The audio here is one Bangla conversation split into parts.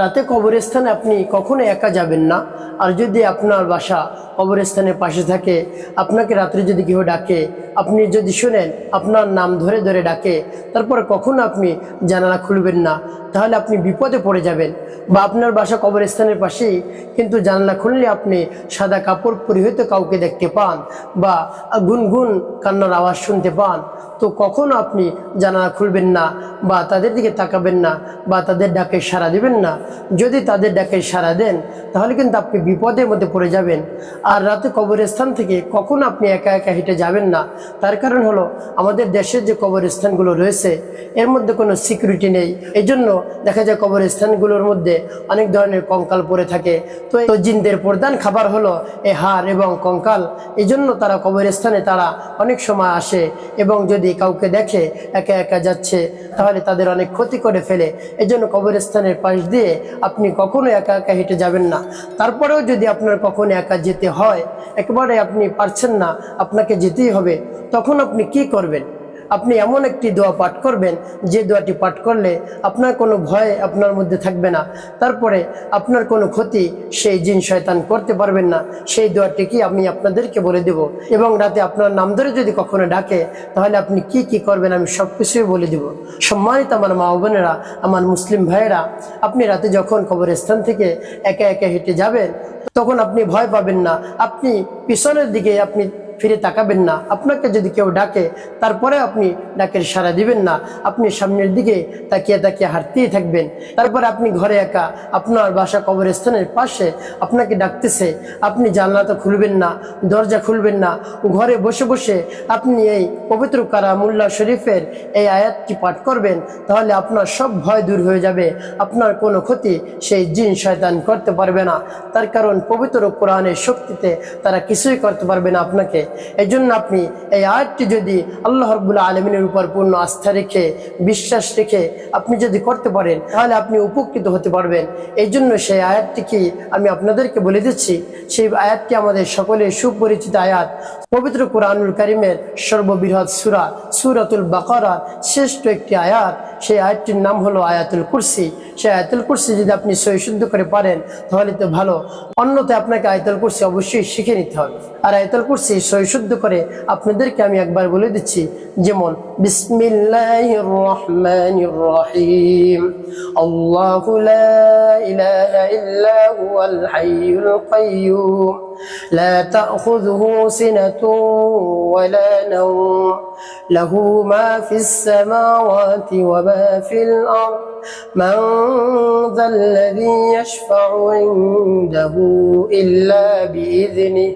রাতে কবরস্থানে আপনি কখনো একা যাবেন না। আর যদি আপনার বাসা কবরস্থানের পাশে থাকে। আপনাকে রাত্রে যদি কেউ ডাকে, আপনি যদি শুনেন আপনার নাম ধরে ধরে ডাকে, তারপরে কখন আপনি জানালা খুলবেন না। তাহলে আপনি বিপদে পড়ে যাবেন বা আপনার বাসা কবরস্থানের পাশেই। কিন্তু জানলা খুললে আপনি সাদা কাপড় পরিহিত কাউকে দেখতে পান বা গুনগুন কান্নার আওয়াজ শুনতে পান। তো কখনো আপনি জানালা খুলবেন না বা তাদের দিকে তাকাবেন না বা তাদের ডাকে সাড়া দিবেন না। যদি তাদের ডাকে সাড়া দেন, তাহলে কিন্তু আপনি বিপদের মধ্যে পড়ে যাবেন। আর রাতে কবরস্থান থেকে কখনো আপনি একা একা হেঁটে যাবেন না। তার কারণ হলো, আমাদের দেশের যে কবরস্থানগুলো রয়েছে, এর মধ্যে কোনো সিকিউরিটি নেই। এই জন্য দেখা যায় কবরস্থানগুলোর মধ্যে অনেক ধরনের কঙ্কাল পড়ে থাকে। তো এই জিনদের প্রধান খাবার হলো এ হাড় এবং কঙ্কাল। এই জন্য তারা কবরস্থানে তারা অনেক সময় আসে এবং যদি কাউকে দেখে একা একা যাচ্ছে, তাহলে তাদের অনেক ক্ষতি করে ফেলে। এই জন্য কবরস্থানের পাশ দিয়ে আপনি কখনো একা একা হেঁটে যাবেন না। তারপরেও যদি আপনার কখনো একা যেতে হয় একেবারে আপনি পারছেন না আপনাকে যেতেই হবে তখন আপনি কি করবেন? আপনি এমন একটি দোয়া পাঠ করবেন, যে দোয়াটি পাঠ করলে আপনার কোনো ভয় আপনার মধ্যে থাকবে না। তারপরে আপনার কোনো ক্ষতি সেই জিন শয়তান করতে পারবেন না। সেই দোয়াটি কি আমি আপনাদেরকে বলে দেব। এবং রাতে আপনার নাম ধরে যদি কখনো ডাকে, তাহলে আপনি কি কি করবেন আমি সব কিছুই বলে দেব। সম্মানিত আমার মা বোনেরা, আমার মুসলিম ভাইয়েরা, আপনি রাতে যখন কবরস্থান থেকে একা একা হেঁটে যাবেন, তখন আপনি ভয় পাবেন না। আপনি পিছনের দিকে আপনি ফিরে তাকাবেন না। আপনাকে যদি কেউ ডাকে, তারপরে আপনি ডাকের সাড়া দিবেন না। আপনি সামনের দিকে তাকিয়ে তাকিয়ে হাঁটতেই থাকবেন। তারপরে আপনি ঘরে একা, আপনার বাসা কবরস্থানের পাশে আপনাকে ডাকতেছে। আপনি জানলাটা খুলবেন না, দরজা খুলবেন না। ঘরে বসে বসে আপনি এই পবিত্র কারা মুল্লা শরীফের এই আয়াতটি পাঠ করবেন, তাহলে আপনার সব ভয় দূর হয়ে যাবে। আপনার কোনো ক্ষতি সেই জিন শয়তান করতে পারবে না। তার কারণ পবিত্র কোরআনের শক্তিতে তারা কিছুই করতে পারবে না আপনাকে। এই জন্য আপনি এই আয়াতটি যদি আল্লাহ রবুল্লা আলমিনের উপর পূর্ণ আস্থা রেখে, বিশ্বাস রেখে আপনি যদি করতে পারেন, তাহলে আপনি উপকৃত হতে পারবেন। এই জন্য সেই আয়াতটি কি আমি আপনাদেরকে বলে দিচ্ছি? সেই আয়াতটি আমাদের সকলের সুপরিচিত আয়াত। পবিত্র কোরআনুল করিমের সর্ববৃহৎ সুরা, সুরাতুল বাকারার শ্রেষ্ঠ একটি আয়াত। সেই আয়াতটির নাম হলো আয়াতুল কুরসি। সেই আয়াতুল কুরসি যদি আপনি সহিশুদ্ধ করে পারেন, তাহলে তো ভালো। অন্যতে আপনাকে আয়াতুল কুরসি অবশ্যই শিখে নিতে হবে। আর আয়াতুল কুরসি সহিশুদ্ধ করে আপনাদেরকে আমি একবার বলে দিচ্ছি যেমন বিসমিল্লাহির রহমানির রহিম আল্লাহু লা ইলাহা ইল্লা হুয়াল হাইয়ুল কাইয়্যুম لا تأخذه سنة ولا نوم له ما في السماوات وما في الأرض من ذا الذي يشفع عنده إلا بإذنه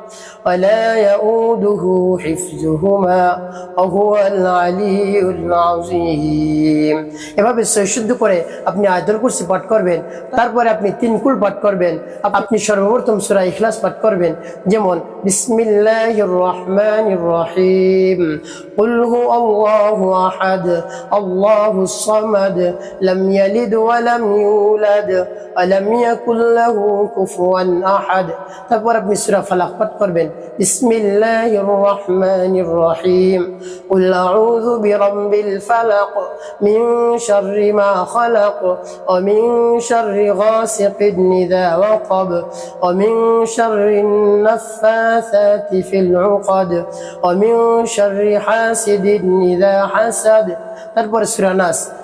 ولا يؤوده حفظهما وهو العلي العظيم এভাবে শুদ্ধ করে আপনি আয়তুল কুরসি পাঠ করবেন তারপরে আপনি তিন কুল পাঠ করবেন আপনি সর্বপ্রথম সূরা ইখলাস পাঠ করবেন যেমন বিসমিল্লাহির রহমানির রহিম قل هو الله احد الله الصمد لم يلد ولم يولد ولم يكن له كفوا احد তারপর আপনি সূরা ফালাক পাঠ করবেন বিসমিল্লাহির রহমানির রহিম قل اعوذ برب الفلق من شر ما خلق ومن شر غاسق إذا وقب ومن شر النفاثات في العقد ومن شر حاسد إذا حسد تربر سورة ناس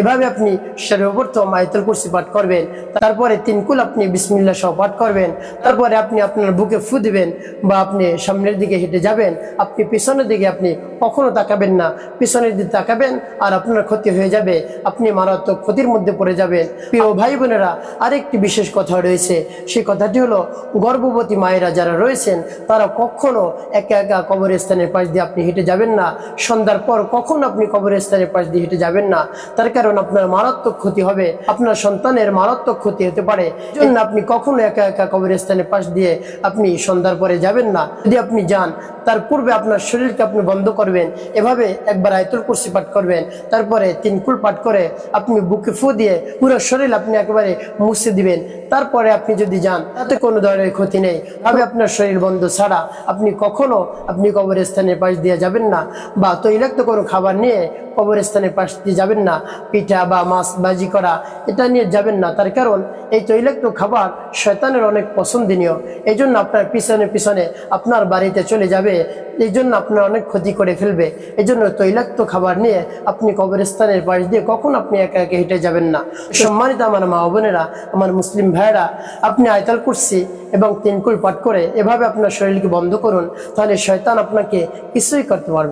এভাবে আপনি সর্বপ্রথম আয়তল কুরসি পাঠ করবেন, তারপরে তিন কুল আপনি বিসমিল্লা সহ পাঠ করবেন, তারপরে আপনি আপনার বুকে ফু দিবেন বা আপনি সামনের দিকে হেঁটে যাবেন, আপনি পিছনের দিকে আপনি কখনো তাকাবেন না, পিছনের দিকে তাকাবেন আর আপনার ক্ষতি হয়ে যাবে, আপনি মারাত্মক ক্ষতির মধ্যে পড়ে যাবেন। প্রিয় ভাই বোনেরা, আরেকটি বিশেষ কথা রয়েছে, সেই কথাটি হলো গর্ভবতী মায়েরা যারা রয়েছেন, তারা কখনো একা একা কবরস্থানের পাশ দিয়ে আপনি হেঁটে যাবেন না, সন্ধ্যার পর কখন আপনি কবরস্থানের পাশ দিয়ে হেঁটে যাবেন না, তার কারণ আপনার মারাত্মক ক্ষতি হবে, আপনার সন্তানের মারাত্মক ক্ষতি হতে পারে। আপনি কখনো একা একা কবরস্থানের পাশ দিয়ে আপনি সন্ধ্যার পরে যাবেন না। যদি আপনি যান, তার পূর্বে আপনার শরীরকে আপনি বন্ধ করবেন, এভাবে একবার আয়তুল কুরসি পাঠ করবেন। তারপরে তিন কুল পাঠ করে আপনি বুকে ফু দিয়ে পুরো শরীর আপনি একেবারে মুছে দিবেন। তারপরে আপনি যদি যান, তাতে কোনো ধরনের ক্ষতি নেই। তবে আপনার শরীর বন্ধ ছাড়া আপনি কখনো আপনি কবরস্থানের পাশ দিয়ে যাবেন না। বা তৈলাক্ত কোনো খাবার নিয়ে কবরস্থানের পাশ দিয়ে যাবেন না। পিঠা বা মাছ বাজি করা, এটা নিয়ে যাবেন না। তার কারণ, এই তৈলাক্ত খাবার শয়তানের অনেক পছন্দনীয়। এই জন্য আপনার পিছনে পিছনে আপনার বাড়িতে চলে যাবে। এই জন্য আপনার অনেক ক্ষতি করে ফেলবে। এই জন্য তৈলাক্ত খাবার নিয়ে আপনি কবরস্থানের পাশ দিয়ে কখন আপনি একা একে হেঁটে যাবেন না। সম্মানিত আমার মা বোনেরা, আমার মুসলিম ভাইয়েরা, আপনি আয়তাল কুরসি এবং তিনকুল পাঠ করে এভাবে আপনার শরীরকে বন্ধ করুন, তাহলে শয়তান আপনাকে কিছুই করতে পারবে।